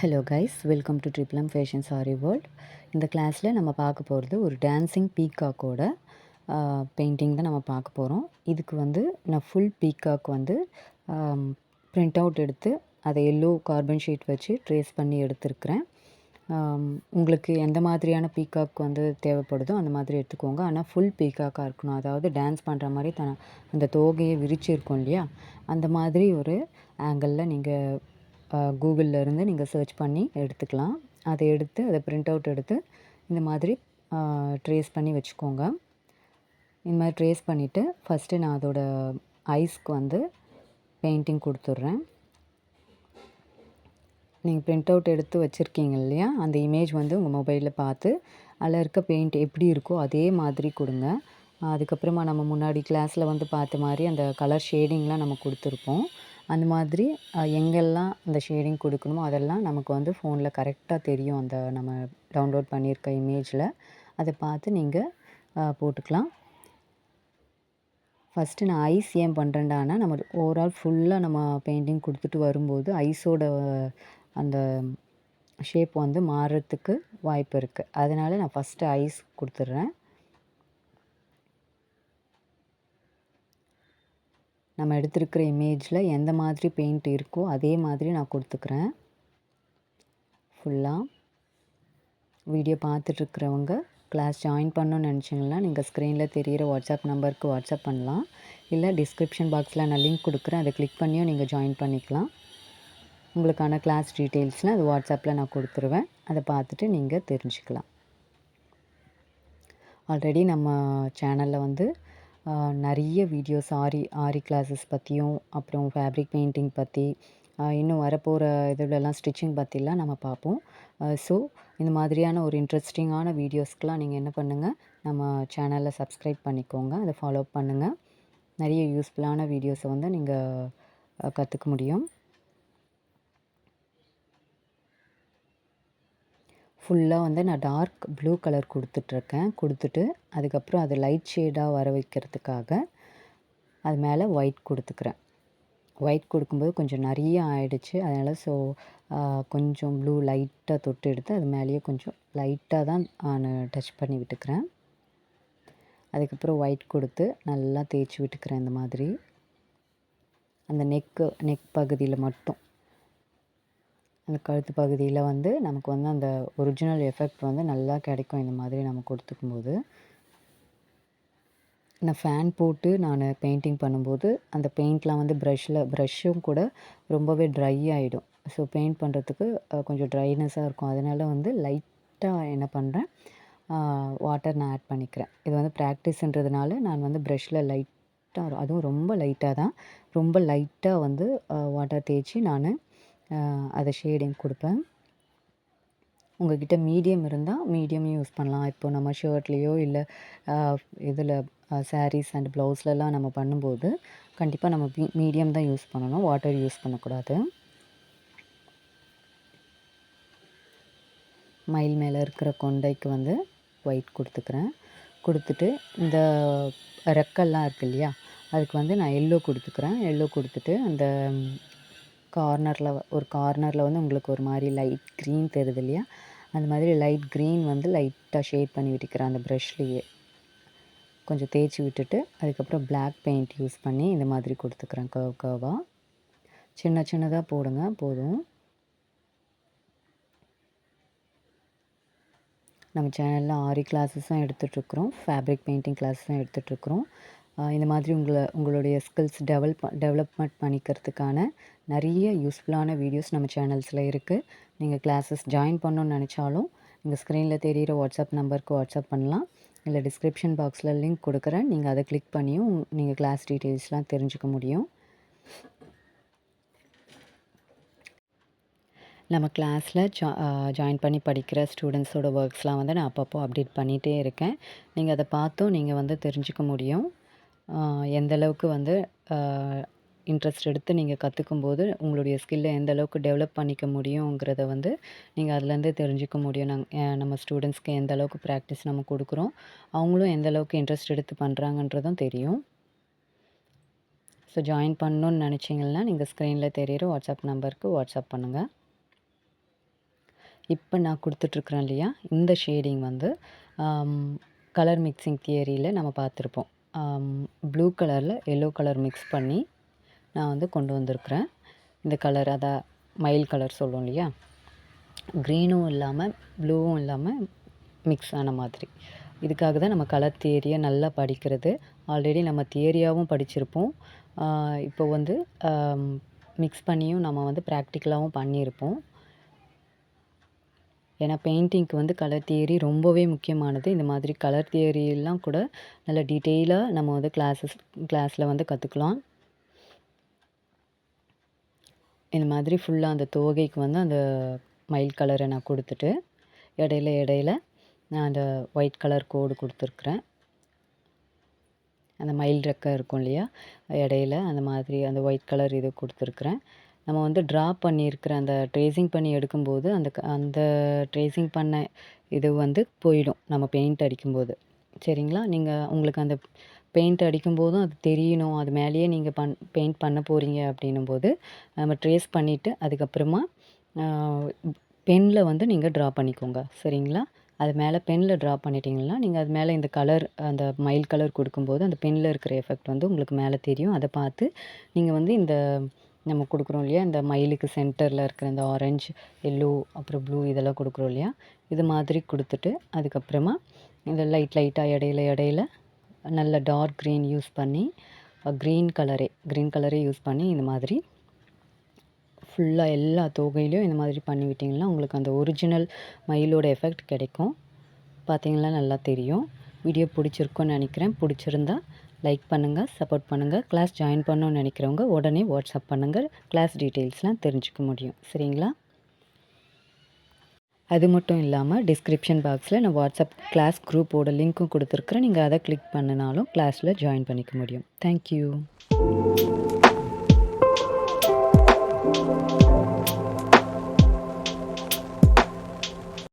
Hello guys welcome to Triplum fashion saree world இந்த கிளாஸில் நம்ம பார்க்க போகிறது ஒரு டான்ஸிங் பீகாக்கோட பெயிண்டிங் தான் நம்ம பார்க்க போகிறோம் இதுக்கு வந்து நான் ஃபுல் பீகாக் வந்து பிரிண்ட் அவுட் எடுத்து அதை எல்லோ கார்பன் ஷீட் வச்சு ட்ரேஸ் பண்ணி எடுத்துருக்குறேன். உங்களுக்கு எந்த மாதிரியான பீகாக் வந்து தேவைப்படுதோ அந்த மாதிரி எடுத்துக்கோங்க. ஆனால் ஃபுல் பீகாக்காக இருக்கணும். அதாவது டான்ஸ் பண்ணுற மாதிரி தன அந்த தோகையை விரிச்சிருக்கும் இல்லையா? அந்த மாதிரி ஒரு ஆங்கிளில் நீங்கள் கூகுளில் இருந்து நீங்கள் சர்ச் பண்ணி எடுத்துக்கலாம். அதை எடுத்து அதை பிரிண்ட் அவுட் எடுத்து இந்த மாதிரி ட்ரேஸ் பண்ணி வச்சுக்கோங்க. இந்த மாதிரி ட்ரேஸ் பண்ணிவிட்டு ஃபஸ்ட்டு நான் அதோட ஐஸ்க்கு வந்து பெயிண்டிங் கொடுத்துட்றேன். நீங்கள் பிரிண்ட் அவுட் எடுத்து வச்சுருக்கீங்க இல்லையா? அந்த இமேஜ் வந்து உங்கள் மொபைலில் பார்த்து அதில் இருக்க பெயிண்ட் எப்படி இருக்கோ அதே மாதிரி கொடுங்க. அதுக்கப்புறமா நம்ம முன்னாடி கிளாஸில் வந்து பார்த்த மாதிரி அந்த கலர் ஷேடிங்லாம் நம்ம கொடுத்துருப்போம். அந்த மாதிரி எங்கெல்லாம் அந்த ஷேடிங் கொடுக்கணுமோ அதெல்லாம் நமக்கு வந்து ஃபோனில் கரெக்டாக தெரியும். அந்த நம்ம டவுன்லோட் பண்ணியிருக்க இமேஜில் அதை பார்த்து நீங்கள் போட்டுக்கலாம். ஃபஸ்ட்டு நான் ஐஸ் ஏன் பண்ணுறேன்டானா நம்ம ஓவரால் ஃபுல்லாக நம்ம பெயிண்டிங் கொடுத்துட்டு வரும்போது ஐஸோட அந்த ஷேப் வந்து மாறுறதுக்கு வாய்ப்பு இருக்குது அதனால நான் ஃபஸ்ட்டு ஐஸ் கொடுத்துட்றேன். நம்ம எடுத்திருக்கிற இமேஜில் எந்த மாதிரி பெயிண்ட் இருக்கோ அதே மாதிரி நான் கொடுத்துக்கிறேன். ஃபுல்லாக வீடியோ பார்த்துட்ருக்கிறவங்க கிளாஸ் ஜாயின் பண்ணணும்னு நினச்சிங்கன்னா நீங்கள் ஸ்க்ரீனில் தெரிகிற வாட்ஸ்அப் நம்பருக்கு வாட்ஸ்அப் பண்ணலாம். இல்லை டிஸ்கிரிப்ஷன் பாக்ஸில் நான் லிங்க் கொடுக்குறேன். அதை கிளிக் பண்ணியும் நீங்கள் ஜாயின் பண்ணிக்கலாம். உங்களுக்கான கிளாஸ் டீட்டெயில்ஸ்லாம் அது வாட்ஸ்அப்பில் நான் கொடுத்துருவேன். அதை பார்த்துட்டு நீங்கள் தெரிஞ்சுக்கலாம். ஆல்ரெடி நம்ம சேனலில் வந்து நிறைய வீடியோஸ் ஆரி ஆரி கிளாஸஸ் பற்றியும் அப்புறம் ஃபேப்ரிக் பெயிண்டிங் பற்றி இன்னும் வரப்போகிற இதுலலாம் ஸ்டிச்சிங் பற்றிலாம் நம்ம பார்ப்போம் ஸோ இந்த மாதிரியான ஒரு இன்ட்ரெஸ்டிங்கான வீடியோஸ்க்கெலாம் நீங்கள் என்ன பண்ணுங்கள் நம்ம சேனலை சப்ஸ்கிரைப் பண்ணிக்கோங்க அதை ஃபாலோ பண்ணுங்கள் நிறைய யூஸ்ஃபுல்லான வீடியோஸை வந்து நீங்கள் கற்றுக்க முடியும். ஃபுல்லாக வந்து நான் டார்க் ப்ளூ கலர் கொடுத்துட்ருக்கேன். கொடுத்துட்டு அதுக்கப்புறம் அது லைட் ஷேடாக வர வைக்கிறதுக்காக அது மேலே ஒயிட் கொடுத்துக்கிறேன். ஒயிட் கொடுக்கும்போது கொஞ்சம் நிறைய ஆயிடுச்சு. அதனால் ஸோ கொஞ்சம் ப்ளூ லைட்டாக தொட்டு எடுத்து அது மேலேயே கொஞ்சம் லைட்டாக தான் நான் டச் பண்ணி விட்டுக்கிறேன். அதுக்கப்புறம் ஒயிட் கொடுத்து நல்லா தேய்ச்சி விட்டுக்கிறேன் இந்த மாதிரி. அந்த நெக்கு நெக் பகுதியில் மட்டும். அந்த கழுத்து பகுதியில் வந்து நமக்கு வந்து அந்த ஒரிஜினல் எஃபெக்ட் வந்து நல்லா கிடைக்கும் இந்த மாதிரி நம்ம கொடுத்துக்கும் போது நான் ஃபேன் போட்டு நான் பெயிண்டிங் பண்ணும்போது அந்த பெயிண்ட்லாம் வந்து ப்ரஷ்ஷில் ப்ரஷ்ஷும் கூட ரொம்பவே ட்ரை ஆகிடும் ஸோ பெயிண்ட் பண்ணுறதுக்கு கொஞ்சம் ட்ரைனஸாக இருக்கும். அதனால வந்து லைட்டாக என்ன பண்ணுறேன் வாட்டர் நான் ஆட் பண்ணிக்கிறேன். இது வந்து ப்ராக்டிஸ்ன்றதுனால நான் வந்து ப்ரஷ்ஷில் லைட்டாக அதுவும் ரொம்ப லைட்டாக தான். ரொம்ப லைட்டாக வந்து வாட்டர் தேய்ச்சி நான் அதை ஷேடிங் கொடுப்பேன். உங்கள்கிட்ட மீடியம் இருந்தால் மீடியம் யூஸ் பண்ணலாம். இப்போ நம்ம ஷர்ட்லேயோ இல்லை இதில் சாரீஸ் அண்ட் ப்ளவுஸ்லலாம் நம்ம பண்ணும்போது கண்டிப்பாக நம்ம மீடியம் தான் யூஸ் பண்ணணும். வாட்டர் யூஸ் பண்ணக்கூடாது. மயில் மேலே இருக்கிற கொண்டைக்கு வந்து ஒயிட் கொடுத்துக்கிறேன். கொடுத்துட்டு இந்த ரெக்கெல்லாம் இருக்கு இல்லையா அதுக்கு வந்து நான் எல்லோ கொடுத்துக்கிறேன். எல்லோ கொடுத்துட்டு அந்த கார்னரில் ஒரு கார்னரில் வந்து உங்களுக்கு ஒரு மாதிரி லைட் க்ரீன் தெரியுது இல்லையா? அந்த மாதிரி லைட் க்ரீன் வந்து லைட்டாக ஷேட் பண்ணி விட்டுக்கிறேன் அந்த ப்ரஷ்லேயே கொஞ்சம் தேய்ச்சி விட்டுட்டு அதுக்கப்புறம் பிளாக் பெயிண்ட் யூஸ் பண்ணி இந்த மாதிரி கொடுத்துக்கிறேன் கர்வ் கர்வாக சின்ன சின்னதாக போடுங்க போதும். நம்ம சேனலில் ஆரி கிளாஸஸும் எடுத்துகிட்ருக்குறோம் ஃபேப்ரிக் பெயிண்டிங் கிளாஸஸும் எடுத்துகிட்ருக்குறோம் இந்த மாதிரி உங்களை உங்களுடைய ஸ்கில்ஸ் டெவலப் டெவலப்மெண்ட் பண்ணிக்கிறதுக்கான நிறைய யூஸ்ஃபுல்லான வீடியோஸ் நம்ம சேனல்ஸில் இருக்குது நீங்கள் கிளாஸஸ் ஜாயின் பண்ணணும்னு நினச்சாலும் நீங்கள் ஸ்க்ரீனில் தெரிகிற வாட்ஸ்அப் நம்பருக்கு வாட்ஸ்அப் பண்ணலாம். இல்லை டிஸ்கிரிப்ஷன் பாக்ஸில் லிங்க் கொடுக்குறேன். நீங்கள் அதை கிளிக் பண்ணியும் நீங்கள் கிளாஸ் டீட்டெயில்ஸ்லாம் தெரிஞ்சுக்க முடியும். நம்ம கிளாஸில் ஜா ஜாயின் பண்ணி படிக்கிற ஸ்டூடெண்ட்ஸோட ஒர்க்ஸ்லாம் வந்து நான் அப்பப்போ அப்டேட் பண்ணிகிட்டே இருக்கேன். நீங்கள் அதை பார்த்தும் நீங்கள் வந்து தெரிஞ்சுக்க முடியும். எந்தளவுக்கு வந்து இன்ட்ரெஸ்ட் எடுத்து நீங்கள் கற்றுக்கும்போது உங்களுடைய ஸ்கில்லை எந்த அளவுக்கு டெவலப் பண்ணிக்க முடியுங்கிறத வந்து நீங்கள் அதுலேருந்து தெரிஞ்சுக்க முடியும். நாங்கள் நம்ம ஸ்டூடெண்ட்ஸ்க்கு எந்த அளவுக்கு ப்ராக்டிஸ் நம்ம கொடுக்குறோம் அவங்களும் எந்த அளவுக்கு இன்ட்ரெஸ்ட் எடுத்து பண்ணுறாங்கன்றதும் தெரியும். ஸோ ஜாயின் பண்ணணுன்னு நினச்சிங்கன்னா நீங்கள் ஸ்க்ரீனில் தெரிகிற வாட்ஸ்அப் நம்பருக்கு வாட்ஸ்அப் பண்ணுங்கள் இப்போ நான் கொடுத்துட்ருக்குறேன் இல்லையா இந்த ஷேடிங் வந்து கலர் மிக்சிங் தியரியில் நம்ம பார்த்துருப்போம். ப்ளூ கலரில் எல்லோ கலர் மிக்ஸ் பண்ணி நான் வந்து கொண்டு வந்திருக்கிறேன். இந்த கலர் அதை மயில் கலர் சொல்லுவோம் இல்லையா? க்ரீனும் இல்லாமல் ப்ளூவும் இல்லாமல் மிக்ஸ் ஆன மாதிரி. இதுக்காக தான் நம்ம கலர் தியரியை நல்லா படிக்கிறது. ஆல்ரெடி நம்ம தியரியாகவும் படிச்சிருப்போம். இப்போ வந்து மிக்ஸ் பண்ணியும் நம்ம வந்து ப்ராக்டிக்கலாகவும் பண்ணியிருப்போம். ஏன்னா பெயிண்டிங்க்கு வந்து கலர் தியரி ரொம்பவே முக்கியமானது. இந்த மாதிரி கலர் தியரியெல்லாம் கூட நல்ல டீட்டெயிலாக நம்ம வந்து கிளாஸஸ் கிளாஸில் வந்து கற்றுக்கலாம் இந்த மாதிரி ஃபுல்லாக அந்த தோகைக்கு வந்து அந்த மயில் கலரை நான் கொடுத்துட்டு இடையில இடையில நான் அந்த ஒயிட் கலர் கோடு கொடுத்துருக்குறேன். அந்த மயில் ரெக்கை இருக்கும் இல்லையா? இடையில அந்த மாதிரி அந்த ஒயிட் கலர் இது கொடுத்துருக்குறேன். நம்ம வந்து ட்ரா பண்ணியிருக்கிற அந்த ட்ரேசிங் பண்ணி எடுக்கும்போது அந்த க அந்த ட்ரேசிங் பண்ண இது வந்து போயிடும் நம்ம பெயிண்ட் அடிக்கும்போது. சரிங்களா? நீங்கள் உங்களுக்கு அந்த பெயிண்ட் அடிக்கும்போதும் அது தெரியணும். அது மேலேயே நீங்கள் பண் பெயிண்ட் பண்ண போகிறீங்க அப்படின்னும்போது நம்ம ட்ரேஸ் பண்ணிவிட்டு அதுக்கப்புறமா பெனில் வந்து நீங்கள் ட்ரா பண்ணிக்கோங்க. சரிங்களா? அது மேலே பெனில் ட்ரா பண்ணிட்டீங்கன்னா நீங்கள் அது மேலே இந்த கலர் அந்த மயில் கலர் கொடுக்கும்போது அந்த பெனில் இருக்கிற எஃபெக்ட் வந்து உங்களுக்கு மேலே தெரியும். அதை பார்த்து நீங்கள் வந்து இந்த நம்ம கொடுக்குறோம் இல்லையா? இந்த மயிலுக்கு சென்டரில் இருக்கிற இந்த ஆரஞ்சு எல்லோ அப்புறம் ப்ளூ இதெல்லாம் கொடுக்குறோம் இல்லையா? இது மாதிரி கொடுத்துட்டு அதுக்கப்புறமா இந்த லைட் லைட்டாக இடையில இடையில நல்ல டார்க் க்ரீன் யூஸ் பண்ணி க்ரீன் கலரே க்ரீன் கலரே யூஸ் பண்ணி இந்த மாதிரி ஃபுல்லாக எல்லா தொகையிலையும் இந்த மாதிரி பண்ணி விட்டிங்கன்னா உங்களுக்கு அந்த ஒரிஜினல் மயிலோட எஃபெக்ட் கிடைக்கும். பார்த்திங்கன்னா நல்லா தெரியும். வீடியோ பிடிச்சிருக்குன்னு நினைக்கிறேன். பிடிச்சிருந்தா லைக் பண்ணுங்கள் சப்போர்ட் பண்ணுங்கள் கிளாஸ் ஜாயின் பண்ணணும்னு நினைக்கிறவங்க உடனே வாட்ஸ்அப் பண்ணுங்கள் கிளாஸ் டீட்டெயில்ஸ்லாம் தெரிஞ்சுக்க முடியும். சரிங்களா? அது மட்டும் இல்லாமல் டிஸ்கிரிப்ஷன் பாக்ஸில் நான் வாட்ஸ்அப் கிளாஸ் குரூப்போட லிங்க்கும் கொடுத்துருக்குறேன். நீங்கள் அதை கிளிக் பண்ணினாலும் கிளாஸில் ஜாயின் பண்ணிக்க முடியும். தேங்க்யூ